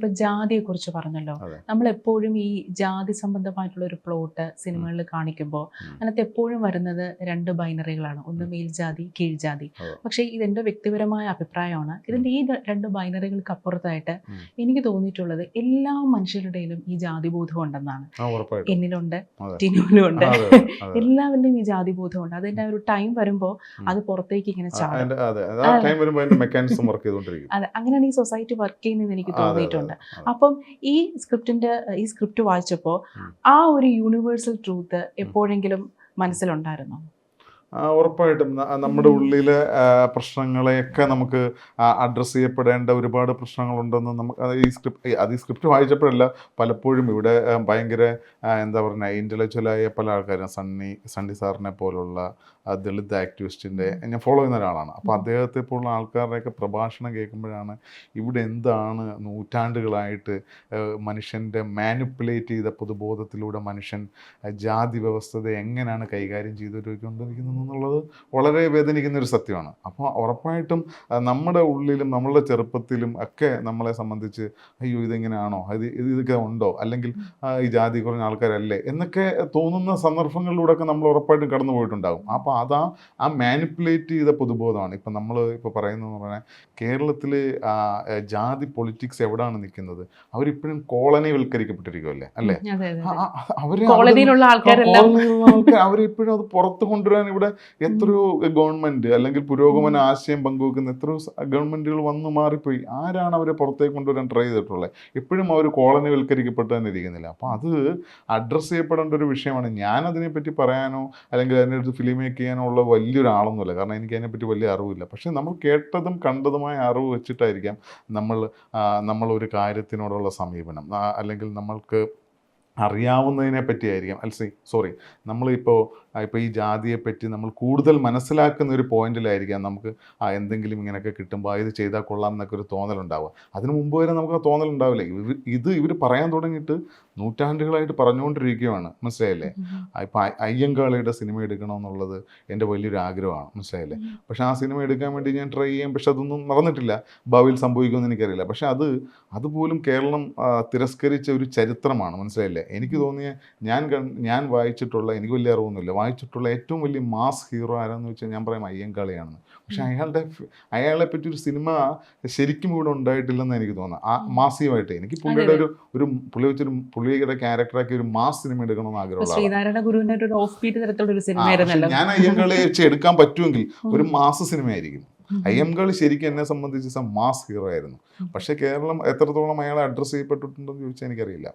ഇപ്പൊ ജാതിയെ കുറിച്ച് പറഞ്ഞല്ലോ. നമ്മൾ എപ്പോഴും ഈ ജാതി സംബന്ധമായിട്ടുള്ള ഒരു പ്ലോട്ട് സിനിമകളിൽ കാണിക്കുമ്പോൾ. അതിനകത്ത് എപ്പോഴും വരുന്നത് രണ്ട് ബൈനറികളാണ്. ഒന്ന്. മേൽജാതി കീഴ്ജാതി. പക്ഷേ ഇതെന്റെ വ്യക്തിപരമായ അഭിപ്രായമാണ്. ഇതിന്റെ ഈ രണ്ട് ബൈനറികൾക്ക് അപ്പുറത്തായിട്ട് എനിക്ക് തോന്നിയിട്ടുള്ളത് എല്ലാ മനുഷ്യരുടെയിലും ഈ ജാതി ബോധം ഉണ്ടെന്നാണ് എന്നിലുണ്ട് അതെ. ടിനുവിലും ഉണ്ട് അതെ, അതെ. എല്ലാവരിലും ഈ ജാതിബോധമുണ്ട്. അതിന്റെ ഒരു ടൈം വരുമ്പോൾ അത് പുറത്തേക്ക് ഇങ്ങനെ ചാടും. അതെ. അങ്ങനെയാണ് ഈ സൊസൈറ്റി വർക്ക് ചെയ്യുന്നതെന്ന് എനിക്ക് തോന്നിയിട്ടുണ്ട്. അതെ. അപ്പം ഈ സ്ക്രിപ്റ്റിന്റെ ഈ സ്ക്രിപ്റ്റ് വായിച്ചപ്പോൾ ആ ഒരു യൂണിവേഴ്സൽ ട്രൂത്ത് എപ്പോഴെങ്കിലും മനസ്സിലുണ്ടായിരുന്നോ? ഉറപ്പായിട്ടും നമ്മുടെ ഉള്ളിലെ പ്രശ്നങ്ങളെയൊക്കെ നമുക്ക് അഡ്രസ്സ് ചെയ്യപ്പെടേണ്ട ഒരുപാട് പ്രശ്നങ്ങളുണ്ടെന്ന് നമുക്ക് ഈ സ്ക്രിപ്റ്റ് അത് ഈ സ്ക്രിപ്റ്റ് വായിച്ചപ്പോഴല്ല പലപ്പോഴും ഇവിടെ ഭയങ്കര എന്താ പറയുക ഇന്റലക്ച്വലായ പല ആൾക്കാരും സണ്ണി സണ്ണി സാറിനെ പോലുള്ള ദളിത് ആക്ടിവിസ്റ്റിന്റെ ഞാൻ ഫോളോ ചെയ്യുന്ന ഒരാളാണ്. അപ്പോൾ അദ്ദേഹത്തെ പോലുള്ള ആൾക്കാരുടെയൊക്കെ പ്രഭാഷണം കേൾക്കുമ്പോഴാണ് ഇവിടെ എന്താണ് നൂറ്റാണ്ടുകളായിട്ട് മനുഷ്യന്റെ മാനിപ്പുലേറ്റ് ചെയ്ത പൊതുബോധത്തിലൂടെ മനുഷ്യൻ ജാതി വ്യവസ്ഥത എങ്ങനെയാണ് കൈകാര്യം ചെയ്തുകൊണ്ടിരിക്കുന്നത് എന്നുള്ളത് വളരെ വേദനിക്കുന്ന ഒരു സത്യമാണ്. അപ്പോൾ ഉറപ്പായിട്ടും നമ്മുടെ ഉള്ളിലും നമ്മളുടെ ചെറുപ്പത്തിലും ഒക്കെ നമ്മളെ സംബന്ധിച്ച് അയ്യോ ഇതെങ്ങനെയാണോ? ഇത് ഇത് ഇതൊക്കെ ഉണ്ടോ? അല്ലെങ്കിൽ ഈ ജാതി കുറഞ്ഞ ആൾക്കാരല്ലേ? എന്നൊക്കെ തോന്നുന്ന സന്ദർഭങ്ങളിലൂടെ ഒക്കെ നമ്മൾ ഉറപ്പായിട്ടും കടന്നു പോയിട്ടുണ്ടാകും. അപ്പോൾ അതാ ആ മാനിപ്പുലേറ്റ് ചെയ്ത പൊതുബോധമാണ്. ഇപ്പം നമ്മൾ ഇപ്പോൾ പറയുന്നതെന്ന് പറഞ്ഞാൽ കേരളത്തിൽ ജാതി പൊളിറ്റിക്സ് എവിടെയാണ് നിൽക്കുന്നത്? അവരിപ്പോഴും കോളനിവൽക്കരിക്കപ്പെട്ടിരിക്കുമല്ലേ അല്ലേ? അവരെ കോളനിയിലുള്ള ആൾക്കാരെല്ലാം. കോളനിയിലുള്ള ആൾക്കാർ അവരിപ്പോഴും അത് പുറത്ത് കൊണ്ടുവരാൻ ഇവിടെ എത്രയോ ഗവൺമെന്റ് അല്ലെങ്കിൽ പുരോഗമന ആശയം പങ്കുവെക്കുന്ന എത്രയോ ഗവൺമെന്റുകൾ വന്നു മാറിപ്പോയി. ആരാണ് അവരെ പുറത്തേക്ക് കൊണ്ടുവരാൻ ട്രൈ ചെയ്തിട്ടുള്ളത്? എപ്പോഴും അവർ കോളനിവൽക്കരിക്കപ്പെട്ട് തന്നെ ഇരിക്കുന്നില്ല അപ്പോൾ അത് അഡ്രസ്സ് ചെയ്യപ്പെടേണ്ട ഒരു വിഷയമാണ്. ഞാൻ അതിനെപ്പറ്റി പറയാനോ അല്ലെങ്കിൽ അതിനടുത്ത് ഫിലിം മേക്ക് ചെയ്യാനോ ഉള്ള വലിയൊരാളൊന്നുമില്ല. കാരണം എനിക്ക് അതിനെപ്പറ്റി വലിയ അറിവില്ല. പക്ഷേ നമ്മൾ കേട്ടതും കണ്ടതുമായ അറിവ് വെച്ചിട്ടായിരിക്കാം നമ്മൾ നമ്മളൊരു കാര്യത്തിനോടുള്ള സമീപനം. അല്ലെങ്കിൽ നമ്മൾക്ക് അറിയാവുന്നതിനെ പറ്റിയായിരിക്കാം അൽസി സോറി. നമ്മളിപ്പോൾ ഇപ്പോൾ ഈ ജാതിയെപ്പറ്റി നമ്മൾ കൂടുതൽ മനസ്സിലാക്കുന്ന ഒരു പോയിന്റിലായിരിക്കാം നമുക്ക് ആ എന്തെങ്കിലും ഇങ്ങനെയൊക്കെ കിട്ടുമ്പോൾ ഇത് ചെയ്താൽ കൊള്ളാം എന്നൊക്കെ ഒരു തോന്നലുണ്ടാവുക. അതിന് മുമ്പ് വരെ നമുക്ക് ആ തോന്നലുണ്ടാവില്ല ഇവർ ഇത് ഇവർ പറയാൻ തുടങ്ങിയിട്ട് നൂറ്റാണ്ടുകളായിട്ട് പറഞ്ഞുകൊണ്ടിരിക്കുകയാണ്. മനസ്സിലായില്ലേ? ഇപ്പോൾ ഇപ്പം അയ്യങ്കാളിയുടെ സിനിമ എടുക്കണമെന്നുള്ളത് എന്റെ വലിയൊരു ആഗ്രഹമാണ് മനസ്സിലായില്ലേ പക്ഷെ ആ സിനിമ എടുക്കാൻ വേണ്ടി ഞാൻ ട്രൈ ചെയ്യാം. പക്ഷെ അതൊന്നും നടന്നിട്ടില്ല. ഭാവിയിൽ സംഭവിക്കുമെന്ന് എനിക്കറിയില്ല. പക്ഷെ അത് അതുപോലും കേരളം തിരസ്കരിച്ച ഒരു ചരിത്രമാണ്. മനസ്സിലായില്ലേ? എനിക്ക് തോന്നിയ ഞാൻ ഞാൻ വായിച്ചിട്ടുള്ള എനിക്ക് വലിയ അറിവൊന്നുമില്ല. വായിച്ചിട്ടുള്ള ഏറ്റവും വലിയ മാസ് ഹീറോ ആരാന്ന് വെച്ചാൽ ഞാൻ പറയാം അയ്യങ്കാളിയാണെന്ന് പക്ഷെ അയാളുടെ അയാളെ പറ്റി ഒരു സിനിമ ശരിക്കും ഇവിടെ ഉണ്ടായിട്ടില്ലെന്ന് എനിക്ക് തോന്നുന്നു ആ മാസീവായിട്ട് എനിക്ക് പുള്ളിയുടെ ഒരു ഒരു പുള്ളി വെച്ചൊരു പുള്ളിയുടെ ക്യാരക്ടറാക്കി ഒരു മാസ് സിനിമ എടുക്കണമെന്ന് എന്ന് ആഗ്രഹമുള്ള ഞാൻ അയ്യങ്കാളി വെച്ച് എടുക്കാൻ പറ്റുമെങ്കിൽ ഒരു മാസ സിനിമയായിരിക്കും. അയ്യങ്കാളി ശരിക്കും എന്നെ സംബന്ധിച്ച് മാസ് ഹീറോ ആയിരുന്നു. പക്ഷെ കേരളം എത്രത്തോളം അയാളെ അഡ്രസ്സ് ചെയ്യപ്പെട്ടിട്ടുണ്ടെന്ന് ചോദിച്ചാൽ എനിക്കറിയില്ല.